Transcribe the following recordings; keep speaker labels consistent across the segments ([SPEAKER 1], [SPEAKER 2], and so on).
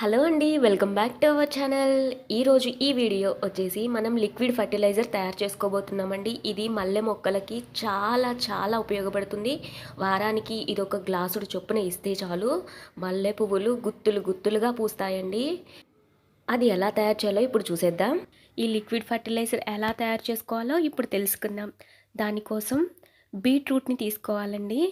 [SPEAKER 1] Hello అండి welcome back to our channel. ఈరోజు ఈ వీడియో వచ్చేసి మనం లిక్విడ్ ఫర్టిలైజర్ తయారు చేసుకోబోతున్నామండి. ఇది మల్లె మొక్కలకి చాలా చాలా ఉపయోగపడుతుంది. వారానికి ఇది ఒక గ్లాసుడు చొప్పున ఇస్తే చాలు. మల్లె పువ్వులు గుత్తులు గుత్తులుగా పూస్తాయండి. అది ఎలా తయారు చేయాలో ఇప్పుడు చూసేద్దాం. ఈ లిక్విడ్ ఫర్టిలైజర్ ఎలా తయారు చేసుకోవాలో ఇప్పుడు తెలుసుకుందాం. దానికోసం బీట్రూట్ని తీసుకోవాలండి.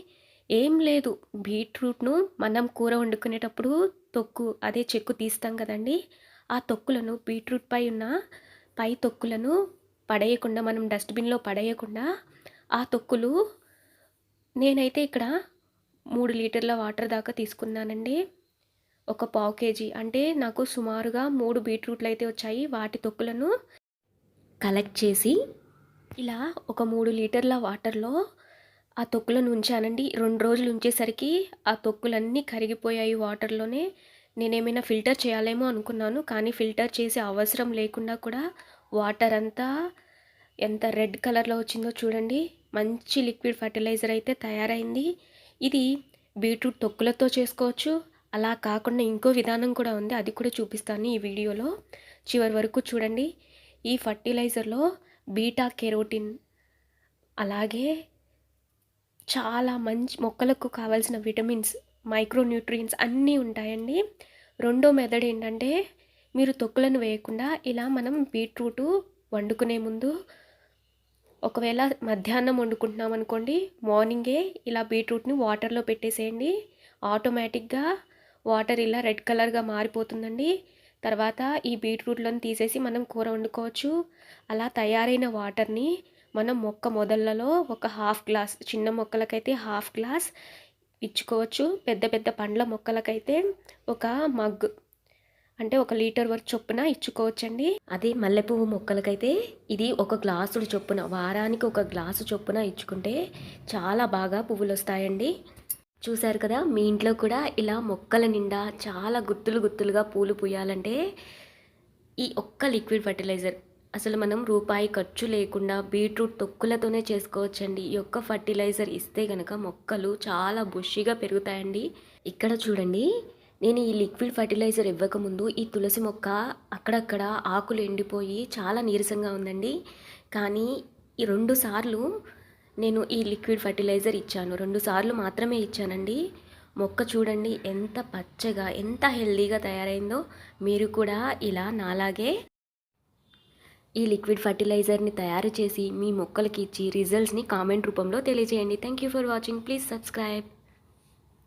[SPEAKER 1] ఏం లేదు. బీట్రూట్ను మనం కూర వండుకునేటప్పుడు తొక్కు అదే చెక్కు తీస్తాం కదండి. ఆ తొక్కులను బీట్రూట్ పై ఉన్న పై తొక్కులను పడేయకుండా మనం డస్ట్బిన్లో పడేయకుండా ఆ తొక్కులు నేనైతే ఇక్కడ మూడు లీటర్ల వాటర్ దాకా తీసుకున్నానండి. ఒక పావు కేజీ. అంటే నాకు సుమారుగా మూడు బీట్రూట్లు అయితే వచ్చాయి. వాటి తొక్కులను కలెక్ట్ చేసి ఇలా ఒక మూడు లీటర్ల వాటర్లో ఆ తొక్కులను ఉంచానండి. రెండు రోజులు ఉంచేసరికి ఆ తొక్కులన్నీ కరిగిపోయాయి వాటర్లోనే. నేనేమైనా ఫిల్టర్ చేయాలేమో అనుకున్నాను. కానీ ఫిల్టర్ చేసే అవసరం లేకుండా కూడా వాటర్ అంతా ఎంత రెడ్ కలర్లో వచ్చిందో చూడండి. మంచి లిక్విడ్ ఫర్టిలైజర్ అయితే తయారైంది. ఇది బీట్రూట్ తొక్కులతో చేసుకోవచ్చు. అలా కాకుండా ఇంకో విధానం కూడా ఉంది. అది కూడా చూపిస్తాను ఈ వీడియోలో. చివరి వరకు చూడండి. ఈ ఫర్టిలైజర్లో బీటా కెరోటిన్ అలాగే చాలా మంచి మొక్కలకు కావాల్సిన విటమిన్స్ మైక్రోన్యూట్రియన్స్ అన్నీ ఉంటాయండి. రెండో మెథడ్ ఏంటంటే మీరు తొక్కులను వేయకుండా ఇలా మనం బీట్రూట్ వండుకునే ముందు ఒకవేళ మధ్యాహ్నం వండుకుంటున్నాం అనుకోండి మార్నింగే ఇలా బీట్రూట్ని వాటర్లో పెట్టేసేయండి. ఆటోమేటిక్గా వాటర్ ఇలా రెడ్ కలర్గా మారిపోతుందండి. తర్వాత ఈ బీట్రూట్లను తీసేసి మనం కూర వండుకోవచ్చు. అలా తయారైన వాటర్ని మనం మొక్క మొదళ్ళలో ఒక హాఫ్ గ్లాస్ చిన్న మొక్కలకైతే హాఫ్ గ్లాస్ ఇచ్చుకోవచ్చు. పెద్ద పెద్ద పండ్ల మొక్కలకైతే ఒక మగ్ అంటే ఒక లీటర్ వరకు చొప్పున ఇచ్చుకోవచ్చండి. అదే మల్లెపువ్వు మొక్కలకైతే ఇది ఒక గ్లాసుడు చొప్పున వారానికి ఒక గ్లాసు చొప్పున ఇచ్చుకుంటే చాలా బాగా పువ్వులు వస్తాయండి చూశారు కదా మీ ఇంట్లో కూడా ఇలా మొక్కల నిండా చాలా గుత్తులు గుత్తులుగా పూలు పూయాలంటే ఈ ఒక్క లిక్విడ్ ఫర్టిలైజర్ అసలు మనం రూపాయి ఖర్చు లేకుండా బీట్రూట్ తొక్కులతోనే చేసుకోవచ్చండి. ఈ యొక్క ఫర్టిలైజర్ ఇస్తే కనుక మొక్కలు చాలా బుషిగా పెరుగుతాయండి. ఇక్కడ చూడండి నేను ఈ లిక్విడ్ ఫర్టిలైజర్ ఇవ్వకముందు ఈ తులసి మొక్క అక్కడక్కడ ఆకులు ఎండిపోయి చాలా నీరసంగా ఉందండి. కానీ ఈ రెండు సార్లు నేను ఈ లిక్విడ్ ఫర్టిలైజర్ ఇచ్చాను. రెండు సార్లు మాత్రమే ఇచ్చానండి. మొక్క చూడండి ఎంత పచ్చగా ఎంత హెల్దీగా తయారైందో మీరు కూడా ఇలా నాలాగే ఈ లిక్విడ్ ఫర్టిలైజర్ని తయారు చేసి మీ మొక్కలకి ఇచ్చి రిజల్ట్స్ని కామెంట్ రూపంలో తెలియజేయండి. Thank you for watching please subscribe